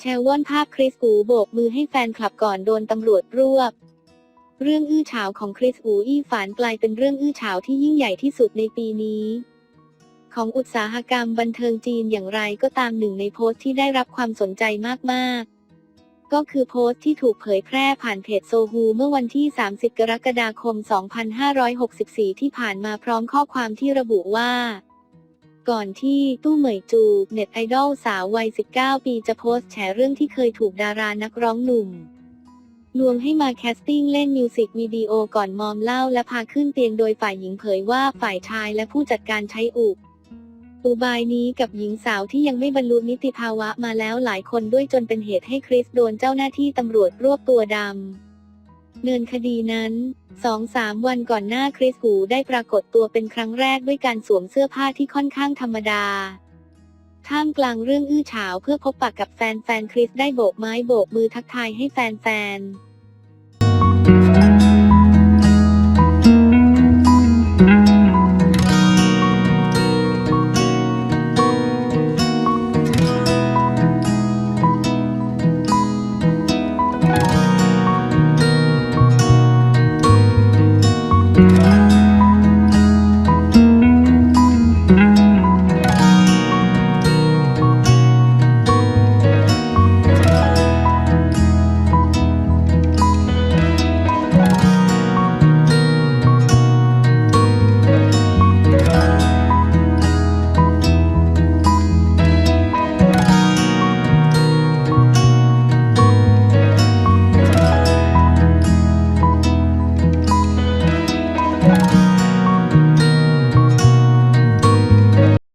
แชร์ว่อนภาพคริสอูโบกมือให้แฟนคลับก่อนโดนตำรวจรวบ เรื่องอื้อฉาวของคริสอูอี้ฝานกลายเป็นเรื่องอื้อฉาวที่ยิ่งใหญ่ที่สุดในปีนี้ ของอุตสาหกรรมบันเทิงจีนอย่างไรก็ตามหนึ่งในโพสต์ที่ได้รับความสนใจมากๆก็คือโพสต์ที่ถูกเผยแพร่ผ่านเพจโซฮูเมื่อวันที่ 30 กรกฎาคม 2564 ที่ผ่านมาพร้อมข้อความที่ระบุว่า ก่อนที่ตู้เหมยจูเน็ตไอดอลสาววัย 19 ปีจะโพสต์แฉเรื่องที่เคยถูกดารานักร้องหนุ่ม ลวงให้มาแคสติ้งเล่นมิวสิกวิดีโอก่อนมอมเหล้าและพาขึ้นเตียงโดยฝ่ายหญิงเผยว่าฝ่ายชายและผู้จัดการใช้อุกอุบายนี้กับหญิงสาวที่ยังไม่บรรลุนิติภาวะมาแล้วหลายคนด้วยจนเป็นเหตุให้คริสโดนเจ้าหน้าที่ตำรวจรวบตัวดำ เนินคดีนั้นสองสามวันก่อนหน้าคริสหูได้ปรากฏตัวเป็นครั้งแรกด้วยการสวมเสื้อผ้าที่ค่อนข้างธรรมดา ท่ามกลางเรื่องอื้อฉาวเพื่อพบปะกับแฟนแฟนคริสได้โบกไม้โบกมือทักทายให้แฟนแฟน